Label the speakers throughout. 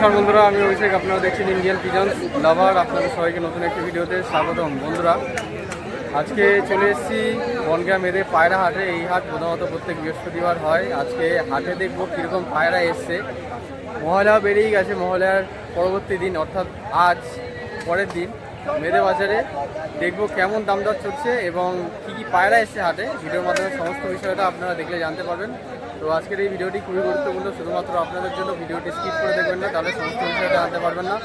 Speaker 1: নমস্কার বন্ধুরা, আমি অভিষেক, আপনারা দেখছেন ইন্ডিয়ান পিজন্স লাভার আপনাদের সবাইকে নতুন একটি ভিডিওতে স্বাগতম। বন্ধুরা, আজকে চলে এসেছি বনগা মেদে পায়রা হাটে। এই হাট প্রধানত প্রত্যেক বৃহস্পতিবার হয়। আজকে হাটে দেখব কীরকম পায়রা এসছে। মহলা বেরিয়ে গেছে। মহলার পরবর্তী দিন, অর্থাৎ আজ পরের দিন মেদে বাজারে দেখব কেমন দাম দর চলছে এবং কী কী পায়রা এসছে হাটে। ভিডিওর মাধ্যমে সমস্ত বিষয়টা আপনারা দেখলে জানতে পারবেন। তো আজকের এই ভিডিওটি খুবই গুরুত্বপূর্ণ। শুধুমাত্র আপনাদের জন্য ভিডিওটি স্কিপ করে দেখবেন না, তাহলে সমস্ত বিষয়টা জানতে পারবেন না।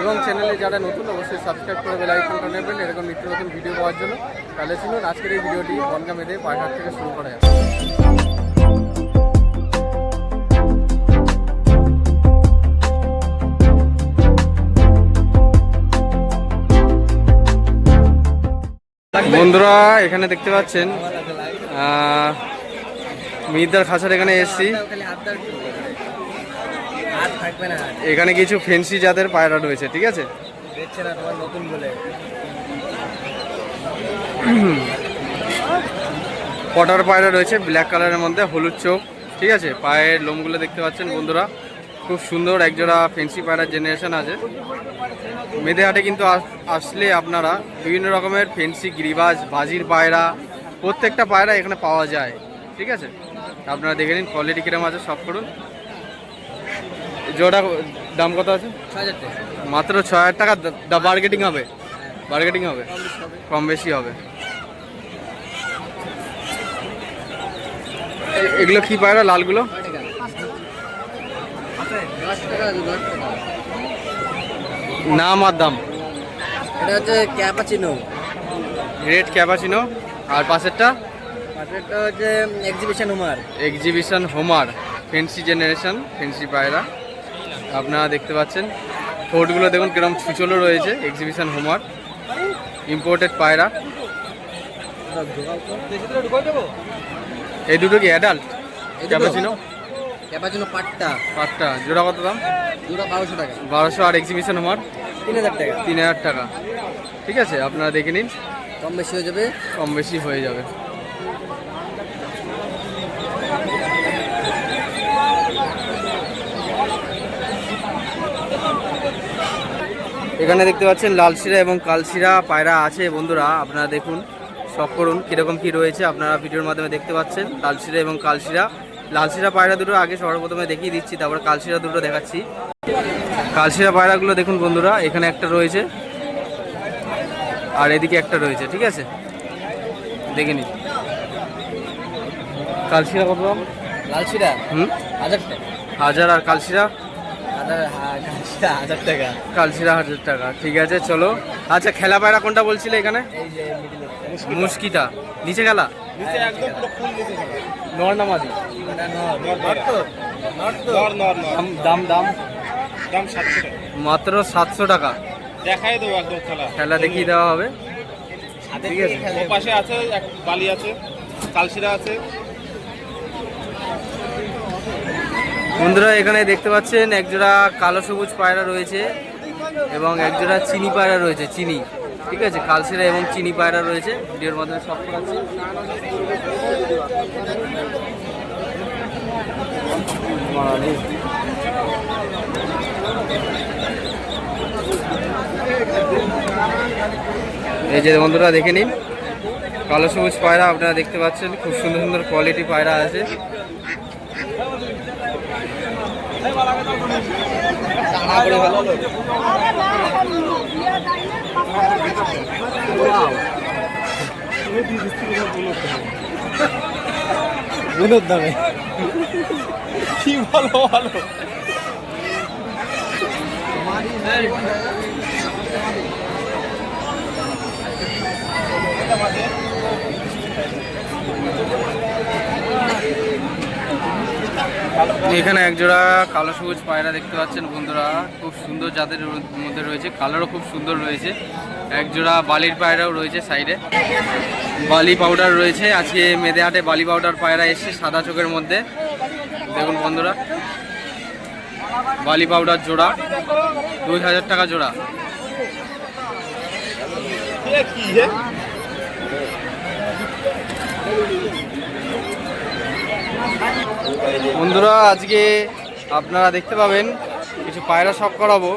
Speaker 1: এবং চ্যানেলে যারা নতুন, অবশ্যই সাবস্ক্রাইব করে বেল আইকনটা নেবেন এরকম নিত্য নতুন ভিডিও পাওয়ার জন্য। তাহলে শুনুন আজকের এই ভিডিওটি বনগা মেদে পায়হাট থেকে শুরু করা যাবে বন্ধুরা, এখানে দেখতে পাচ্ছেন মিহিদার খাঁচার এখানে এসছি। এখানে কিছু ফেন্সি জাতের পায়রা রয়েছে ঠিক আছে? পটার পায়রা রয়েছে ব্ল্যাক কালারের মধ্যে হলুদ চোখ ঠিক আছে? পায়ের লোমগুলো দেখতে পাচ্ছেন বন্ধুরা। খুব সুন্দর একজোড়া ফেন্সি পায়রার জেনারেশন আছে। মেদে হাটে কিন্তু আস- আসলে আপনারা বিভিন্ন রকমের ফেন্সি গিরিবাজ বাজির পায়রা প্রত্যেকটা পায়রা এখানে পাওয়া যায় ঠিক আছে? আপনারা দেখে নিন কোয়ালিটি কিরম আছে সব করুন। জোড়া দাম কত আছে? মাত্র ছ হাজার টাকা বার্গেটিং হবে। বার্গেটিং হবে। কম বেশি হবে। এগুলো কি পায়রা লালগুলো? নাম আর দাম?
Speaker 2: এটা হচ্ছে ক্যাপাচিনো
Speaker 1: রেড ক্যাপাচিনো আর পাশেরটা?
Speaker 2: পাশেরটা হচ্ছে exhibition homer
Speaker 1: exhibition homer fancy generation fancy পায়রা। আপনারা দেখতে পাচ্ছেন ঠোঁটগুলো দেখুন কিরম ছুচলো রয়েছে এক্সিবিশন হোমার ইম্পোর্টেড পায়রা। এই দুটো কি অ্যাডাল্ট ক্যাপাচিনো
Speaker 2: ক্যাপাচিনো পাটটা।
Speaker 1: পাঁচটা জোড়া কত দাম?
Speaker 2: দুটো বারোশো টাকা।
Speaker 1: বারোশো আর এক্সিবিশন হোমার
Speaker 2: তিন হাজার টাকা।
Speaker 1: তিন হাজার টাকা। ঠিক আছে আপনারা দেখে নিন।
Speaker 2: কম বেশি হয়ে যাবে।
Speaker 1: কম বেশি হয়ে যাবে। এখানে দেখতে পাচ্ছেন লালশিরা এবং কালশিরা পায়রা আছে বন্ধুরা আপনারা দেখুন শখ করুন কীরকম কী রয়েছে আপনারা ভিডিওর মাধ্যমে দেখতে পাচ্ছেন লালশিরা এবং কালশিরা লালশিরা পায়রা দুটো আগে সর্বপ্রথমে দেখিয়ে দিচ্ছি তারপর কালশিরা দুটো দেখাচ্ছি। কালশিরা পায়রাগুলো দেখুন বন্ধুরা এখানে একটা রয়েছে আর এদিকে একটা রয়েছে ঠিক আছে? দেখে নিন। কালশিরা কত দাম?
Speaker 2: লালশিরা
Speaker 1: হুম?
Speaker 2: হাজার
Speaker 1: হাজার আর কালশিরা
Speaker 2: হাজার টাকা।
Speaker 1: কালশিরা হাজার টাকা। ঠিক আছে চলো। আচ্ছা খেলা পায়রা কোনটা বলছিলে এখানে? নিচে খেলা?
Speaker 2: নিচে একদম পুরো ফুল নিচে
Speaker 1: নর নামাদি দাম দাম দাম?
Speaker 3: দাম সাতশো টাকা।
Speaker 1: মাত্র সাতশো টাকা।
Speaker 3: দেখাই দেবো একদম খেলা।
Speaker 1: খেলা দেখিয়ে দেওয়া হবে। ঠিক আছে।
Speaker 3: পাশে আছে বালি আছে কালশিরা আছে।
Speaker 1: বন্ধুরা, এখানে দেখতে পাচ্ছেন একজোড়া কালো সবুজ পায়রা রয়েছে এবং একজোড়া চিনি পায়রা রয়েছে, চিনি, ঠিক আছে? কালসিরা এবং চিনি পায়রা রয়েছে, ভিডিওর মাধ্যমে সব করাচ্ছি। এই যে বন্ধুরা, দেখে নিন। কালো সবুজ পায়রা আপনারা দেখতে পাচ্ছেন, খুব সুন্দর সুন্দর কোয়ালিটি পায়রা আছে।
Speaker 2: বুনুর দামে
Speaker 3: কি ভালো ভালো
Speaker 1: এখানে একজোড়া কালো সবুজ পায়রা দেখতে পাচ্ছেন বন্ধুরা। খুব সুন্দর জাতের মধ্যে রয়েছে, কালারও খুব সুন্দর রয়েছে। একজোড়া বালির পায়রাও রয়েছে সাইডে। বালি পাউডার রয়েছে, আজকে মেদে হাটে বালি পাউডার পায়রা এসছে সাদা চোখের মধ্যে। দেখুন বন্ধুরা, বালি পাউডার জোড়া, দুই হাজার টাকা জোড়া। বন্ধুরা, আজকে আপনারা দেখতে পাবেন, কিছু পায়রা শখ করাবো।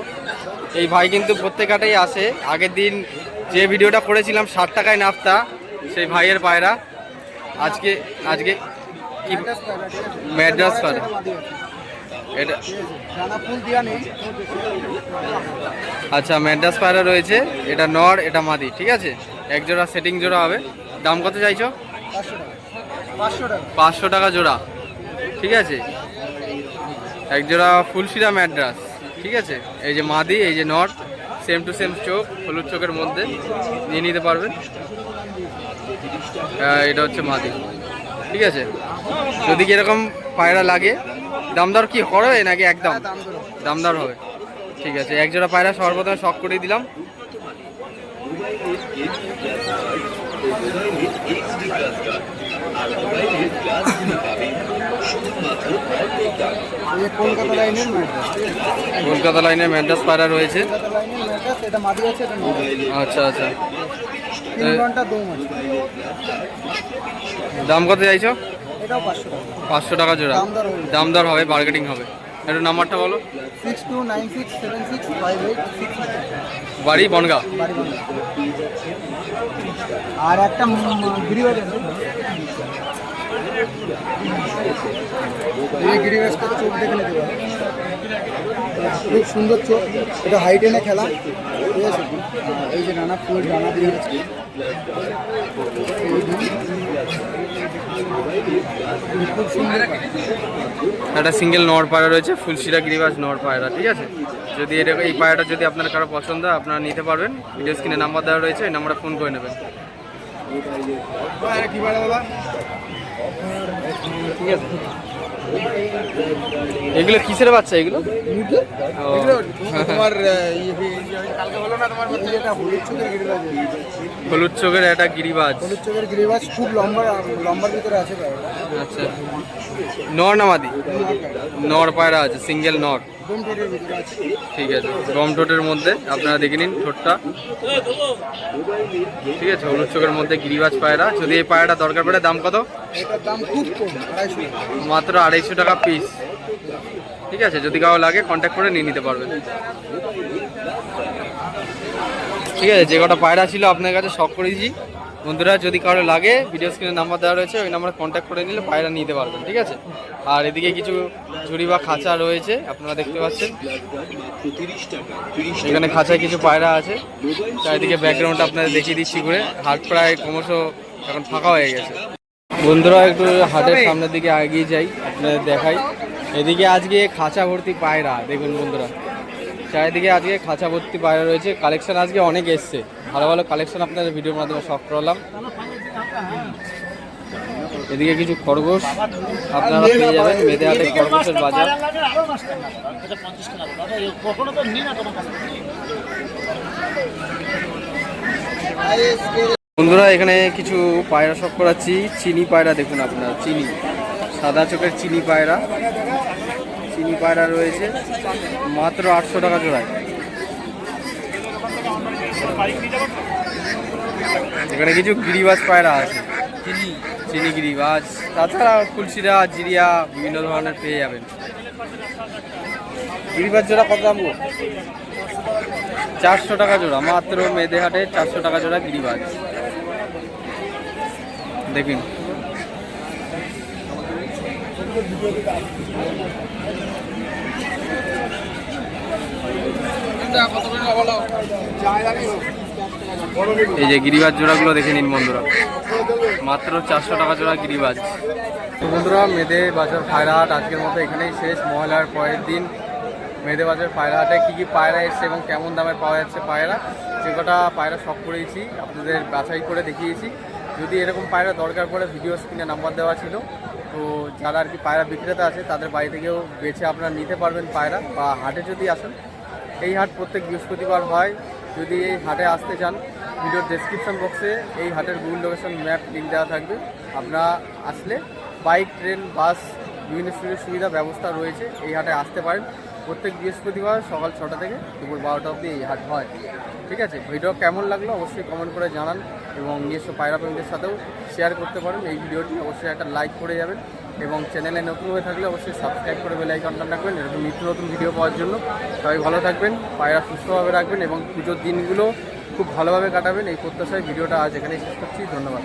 Speaker 1: এই ভাই কিন্তু প্রত্যেকটাই আসে। আগের দিন যে ভিডিওটা করেছিলাম, ষাট টাকায় নাফতা, সেই ভাইয়ের পায়রা। আজকে আজকে কি? ম্যাড্রাস পায়রা। এটা আচ্ছা ম্যাড্রাস পায়রা রয়েছে। এটা নর, এটা মাদি, ঠিক আছে? এক জোড়া সেটিং জোড়া হবে। দাম কত চাইছো?
Speaker 2: পাঁচশো টাকা
Speaker 1: জোড়া। ঠিক আছে? এক জোড়া ফুলশিরা ম্যাড্রাস। ঠিক আছে? এই যে মাদি এই যে নট সেম টু সেম চোখ হলুদ চোখের মধ্যে নিয়ে নিতে পারবেন। এটা হচ্ছে মাদি। ঠিক আছে? যদি কি এরকম পায়রা লাগে দামদার কি করবে নাকি একদম?
Speaker 2: দাম ধরো
Speaker 1: দাম দর হবে। ঠিক আছে এক জোড়া পায়রা সর্বপ্রথমে শখ করে দিলাম।
Speaker 2: এই যে কলকাতা লাইনের ম্যাড্রাস ঠিক আছে
Speaker 1: কলকাতা লাইনে ম্যাড্রাস পায়রা রয়েছে।
Speaker 2: কলকাতা লাইনের
Speaker 1: আচ্ছা। আচ্ছা
Speaker 2: দম
Speaker 1: কত চাইছো?
Speaker 2: পাঁচশো টাকা
Speaker 1: জোড়া।
Speaker 2: দাম দর হবে
Speaker 1: দর হবে। একটু নাম্বারটা বলো। বাড়ি বনগা।
Speaker 2: আর একটা এই চোখ দেখে নিতে পারো? খুব সুন্দর চোখ। এটা হাইট এনে খেলা। ঠিক আছে? এই যে নানা ফুল ডানা দিয়ে আছে
Speaker 1: একটা সিঙ্গেল নর পায়রা রয়েছে ফুলশিরা গিরিবাজ নর পায়রা ঠিক আছে? যদি এটা এই পায়রাটা যদি আপনার কারও পছন্দ হয় আপনারা নিতে পারবেন। ভিডিও স্ক্রিনে নাম্বার দেওয়া রয়েছে এই নাম্বারে ফোন করে নেবেন।
Speaker 2: কি বাবা?
Speaker 1: ঠিক আছে এগুলো কিসের বাচ্চা এগুলো?
Speaker 2: তোমার কালকে বলো না তোমার হলুদ চোখের
Speaker 1: একটা গিরিবাজ।
Speaker 2: হলুদ চোখের গিরিবাজ খুব লম্বা লম্বার ভিতরে আছে
Speaker 1: আচ্ছা। নর নামাদি নর পায়রা আছে সিঙ্গেল নর। ঠিক আছে গম ঠোঁটের মধ্যে আপনারা দেখে নিন ঠোঁটটা। ঠিক আছে হলুদ চোখের মধ্যে গিরিবাজ পায়রা। যদি এই পায়রাটা দরকার পড়ে দাম কত?
Speaker 2: দাম খুব কম
Speaker 1: মাত্র আড়াইশো টাকা পিস ঠিক আছে, যদি কারও লাগে কন্ট্যাক্ট করে নিয়ে নিতে পারবেন ঠিক আছে, যে কটা পায়রা ছিল আপনার কাছে শখ করেছি বন্ধুরা, যদি কারও লাগে ভিডিও স্ক্রিনে নাম্বার দেওয়া রয়েছে, ওই নাম্বারে কন্ট্যাক্ট করে নিলে পায়রা নিতে পারবেন, ঠিক আছে? আর এদিকে কিছু ঝুড়ি বা খাঁচা রয়েছে, আপনারা দেখতে পাচ্ছেন। এখানে খাঁচায় কিছু পায়রা আছে। চারিদিকে ব্যাকগ্রাউন্ডটা আপনাদের দেখিয়ে দিচ্ছি করে হাট প্রায় ক্রমশ এখন ফাঁকা হয়ে গেছে। বন্ধুরা, একটু হাটের সামনের দিকে এগিয়ে যাই, আপনাদের দেখাই। এদিকে আজকে খাঁচা ভর্তি পায়রা, দেখুন বন্ধুরা। চারিদিকে আজকে খাঁচা ভর্তি পায়রা রয়েছে। কালেকশন আজকে অনেক এসছে। ভালো ভালো কালেকশন আপনাদের ভিডিওর মাধ্যমে শখ করলাম। এদিকে কিছু খরগোশ আপনারা পেয়ে যাবেন। মেদে হাটে খরগোশের বাজার। বন্ধুরা, এখানে কিছু পায়রা শখ করাচ্ছি। চিনি পায়রা দেখুন আপনারা, চিনি। সাদা চোখের চিনি পায়রা। চিনি পায়রা রয়েছে মাত্র আটশো টাকা জোড়ায়। এখানে কিছু গিরিবাজ পায়রা আছে। চিনি। গিরিবাজ তাছাড়া ফুলশিরা জিরিয়া বিভিন্ন ধরনের পেয়ে যাবেন। গিরিবাজ জোড়া কত দাম চারশো টাকা জোড়া মাত্র মেদে হাটে চারশো টাকা জোড়া গিরিবাজ। দেখুন। এই যে গিরিবাজ জোড়াগুলো দেখে নিন বন্ধুরা। মাত্র চারশো টাকা জোড়া গিরিবাজ। বন্ধুরা, মেদে বাজার ফায়রাহাট আজকের মতো এখানেই শেষ। মহলার পরের দিন মেদে বাজার পায়রা হাটে কী কী পায়রা এসছে এবং কেমন দামে পাওয়া যাচ্ছে পায়রা, যে কটা পায়রা শখ করেছি, আপনাদের বাছাই করে দেখিয়েছি। যদি এরকম পায়রা দরকার পড়ে ভিডিও স্ক্রিনে নাম্বার দেওয়া ছিল। তো যারা আর কি পায়রা বিক্রেতা আছে, তাদের বাড়ি থেকেও বেছে আপনারা নিতে পারবেন পায়রা, বা হাটে যদি আসেন এই হাট প্রত্যেক বৃহস্পতিবার হয়। যদি এই হাটে আসতে চান, ভিডিওর ডেসক্রিপশন বক্সে এই হাটের গুগল লোকেশন ম্যাপ লিঙ্ক দেওয়া থাকবে। আপনারা আসলে বাইক ট্রেন বাস বিভিন্ন সুযোগ সুবিধা ব্যবস্থা রয়েছে এই হাটে আসতে পারেন। প্রত্যেক বৃহস্পতিবার সকাল ছটা থেকে দুপুর বারোটা অবধি এই হাট হয়। ঠিক আছে? ভিডিও কেমন লাগল অবশ্যই কমেন্ট করে জানান এবং নিজস্ব পায়রা প্রেমীদের সাথেও শেয়ার করতে পারেন। এই ভিডিওটি অবশ্যই একটা লাইক করে যাবেন। এবং চ্যানেলে নতুন হয়ে থাকলে অবশ্যই সাবস্ক্রাইব করে বেলাইকনটা রাখবেন এরকম নিত্য নতুন ভিডিও পাওয়ার জন্য সবাই ভালো থাকবেন, পায়রা সুস্থভাবে রাখবেন এবং পুজোর দিনগুলো খুব ভালোভাবে কাটাবেন। এই প্রত্যাশায় ভিডিওটা আজ এখানেই শেষ করছি। ধন্যবাদ।